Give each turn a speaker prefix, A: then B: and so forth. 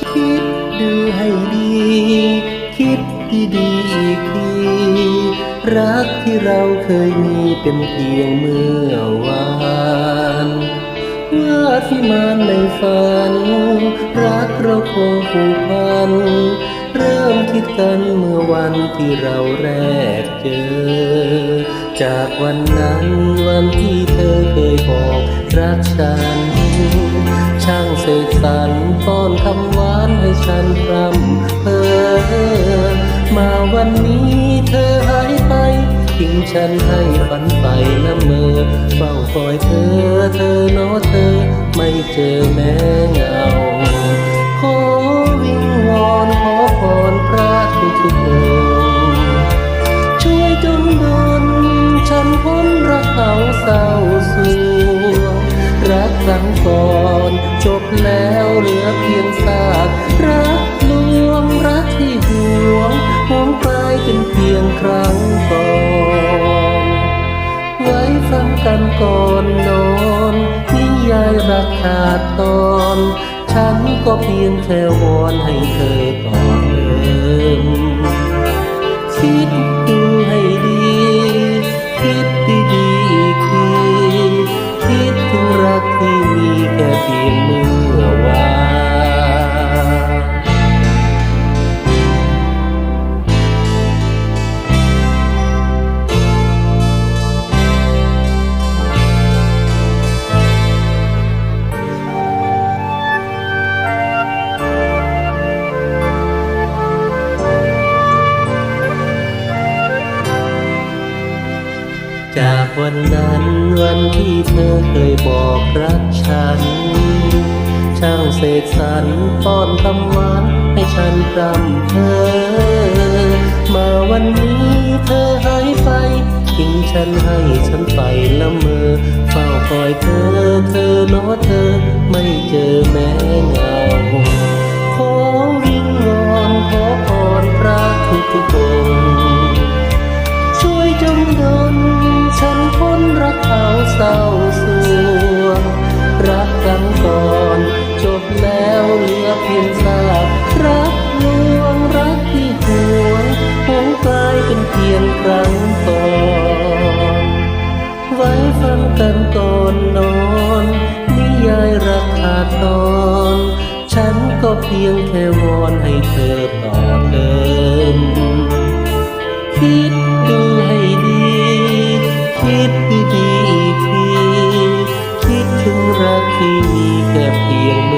A: คิดดูให้ดี คิดดีๆอีกที รักที่เราเคยมีเป็นเพียงเมื่อวานว่าที่มานในฝัน รักเราคงผูกพัน เริ่มคิดกันเมื่อวันที่เราแรกเจอ จากวันนั้นวันที่เธอเคยบอกรักฉัน ช่างเสกสรรป้อนคำหวาน ให้ฉันรำเพอมาวันนี้เธอหายไปทิ้งฉันให้ฝันไปละเมอเฝ้าคอยเธอเธอเนอเธอ ไม่เจอแม้เงาขอวิงวอนขอพรพระทุกทุกองช่วยจงดลฉันพ้นรักเขาเศร้า รักครั้งก่อนจบแล้วเหลือเพียงซากรักลวงรักที่ห่วงหวงกลายเป็นเพียงครั้งก่อนไว้ฟังกันก่อนนอนนิยายรักขาดตอน ฉันก็เพียงแค่วอนให้เธอต่อ จากวันนั้นวันที่เธอเคยบอกรักฉัน ช่างเสกสรรป้อนคำหวานให้ฉันรำเพอมาวันนี้เธอหายไปทิ้งฉันให้ฉันไปละเมอเฝ้าคอยเธอเธอเนอเธอไม่เจอแม้เงาขอวิงวอนขอพรพระทุกทุกองค์ช่วยจงดล ฉันพ้นรักเขาเศร้าสวงรักกันก่อนจบแล้วเหลือเพียงซากรักลวงรักที่หวงหวงกลายเป็นเพียงครั้งก่อนไว้ฟังกันก่อนนอนนิยายรักขาดตอนฉันก็เพียงแค่วอนให้เธอต่อเติมคิด ที่มีแค่เพียงมื่